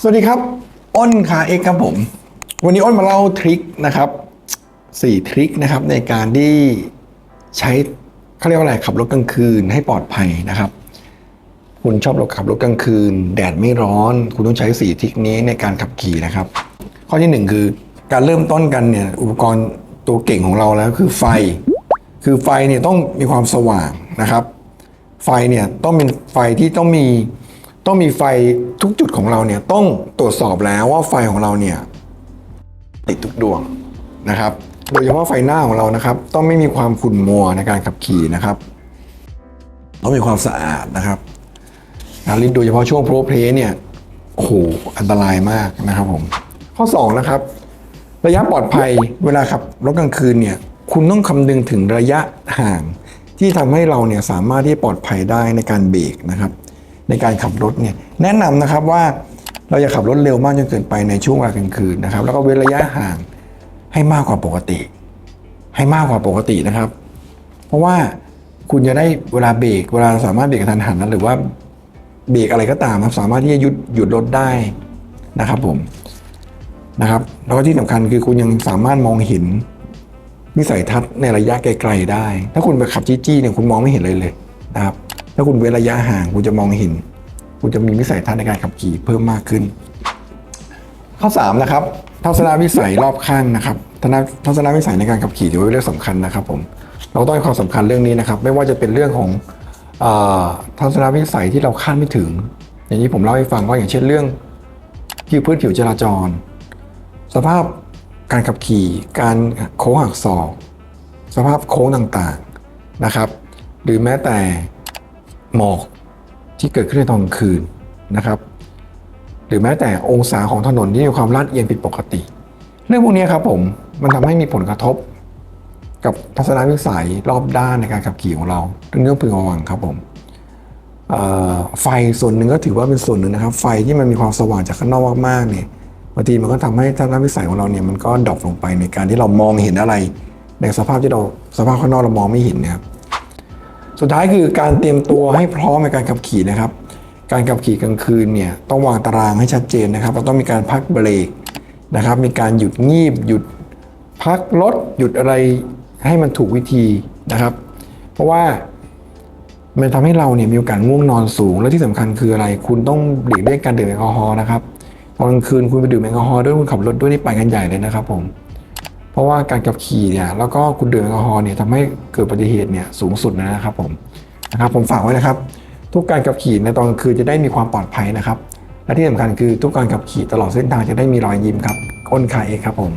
สวัสดีครับ อ้นคาเอกครับผม วันนี้อ้นมาเล่าทริคนะครับสี่ทริคนะครับในการที่ใช้เขาเรียกว่าอะไรขับรถกลางคืนให้ปลอดภัยนะครับ คุณชอบรถขับรถกลางคืน แดดไม่ร้อน คุณต้องใช้สี่ทริคนี้ในการขับขี่นะครับ ข้อที่หนึ่งคือการเริ่มต้นกันเนี่ยอุปกรณ์ตัวเก่งของเราแล้วคือไฟ คือไฟเนี่ยต้องมีความสว่างนะครับ ไฟเนี่ยต้องเป็นไฟที่ต้องมี ต้องมีไฟทุกจุดของเราเนี่ยต้องตรวจสอบแล้วว่าไฟของเราเนี่ยติดทุกดวงนะครับ โดยเฉพาะไฟหน้าของเรานะครับ ต้องไม่มีความขุ่นมัวในการขับขี่นะครับต้องมีความสะอาดนะครับนะลิ้นโดยเฉพาะช่วงโปรเพลเนี่ยโอ้โหอันตรายมากนะครับผมข้อสองนะครับระยะปลอดภัยเวลาขับรถกลางคืนเนี่ยคุณต้องคำนึงถึงระยะห่างที่ทำให้เราเนี่ยสามารถที่ปลอดภัยได้ในการเบรกนะครับ ในการขับรถเนี่ยแนะนำนะครับว่าเราอย่าขับรถเร็วมากจนเกินไปในช่วงเวลากลางคืนนะครับ แล้วก็เว้นระยะห่างให้มากกว่าปกติ ให้มากกว่าปกตินะครับ เพราะว่าคุณจะได้เวลาเบรกเวลาสามารถเบรกทันหันนะหรือว่าเบรกอะไรก็ตามสามารถที่จะหยุดหยุดรถได้นะครับผมนะครับแล้วก็ที่สำคัญคือคุณยังสามารถมองเห็นวิสัยทัศน์ในระยะไกลๆได้ ถ้าคุณไปขับจี้ๆเนี่ยคุณมองไม่เห็นเลยเลยนะครับ ถ้าคุณเว้นระยะห่างคุณจะมองเห็น คุณจะมีวิสัยทัศน์ในการขับขี่เพิ่มมากขึ้น ข้อ3นะครับทัศนวิสัยรอบข้างนะครับทัศนวิสัยในการขับขี่ถือว่าเป็นเรื่องสำคัญนะครับผมเราต้องให้ความสำคัญเรื่องนี้นะครับ ไม่ว่าจะเป็นเรื่องของทัศนวิสัยที่เราคาดไม่ถึง อย่างที่ผมเล่าให้ฟังก็อย่างเช่นเรื่องผิวพื้นผิวจราจร สภาพการขับขี่ การโค้งหักศอก สภาพโค้งต่างๆนะครับ หรือแม้แต่ หมอกที่เกิดขึ้นในตอนกลางคืนนะครับ หรือแม้แต่องศาของถนนที่มีความลาดเอียงผิดปกติ เรื่องพวกนี้ครับผมมันทำให้มีผลกระทบ กับทัศนวิสัยรอบด้านในการขับขี่ของเราเรื่องนี้ต้อระวังครับผมไฟส่วนหนึ่งก็ถือว่าเป็นส่วนหนึ่งนะครับ ไฟที่มันมีความสว่างจากข้างนอกมากๆเนี่ยบางทีมันก็ทำให้ทัศนวิสัยของเราเนี่ยมันก็ดรอปลงไปในการที่เรามองเห็นอะไร ในสภาพที่เราสภาพข้างนอกเรามองไม่เห็นนะครับ สุดท้ายคือการเตรียมตัวให้พร้อมในการขับขี่นะครับ การขับขี่กลางคืนเนี่ยต้องวางตารางให้ชัดเจนนะครับเราต้องมีการพักเบรกนะครับ มีการหยุดงีบหยุดพักรถหยุดอะไรให้มันถูกวิธีนะครับ เพราะว่ามันทำให้เราเนี่ยมีโอกาสง่วงนอนสูง และที่สำคัญคืออะไร คุณต้องหลีกเลี่ยงการดื่มแอลกอฮอล์นะครับตอนกลางคืนคุณไปดื่มแอลกอฮอล์ด้วยคุณขับรถด้วยนี่ไปกันใหญ่เลยนะครับผม เพราะว่าการขับขี่เนี่ยแล้วก็คุณดื่มแอลกอฮอล์เนี่ยทำให้เกิดอุบัติเหตุเนี่ยสูงสุดนะครับผมนะครับผมฝากไว้นะครับ ทุกการขับขี่ในตอนกลางคืนจะได้มีความปลอดภัยนะครับ และที่สำคัญคือทุกการขับขี่ตลอดเส้นทางจะได้มีรอยยิ้มครับอ้นคาเองครับผม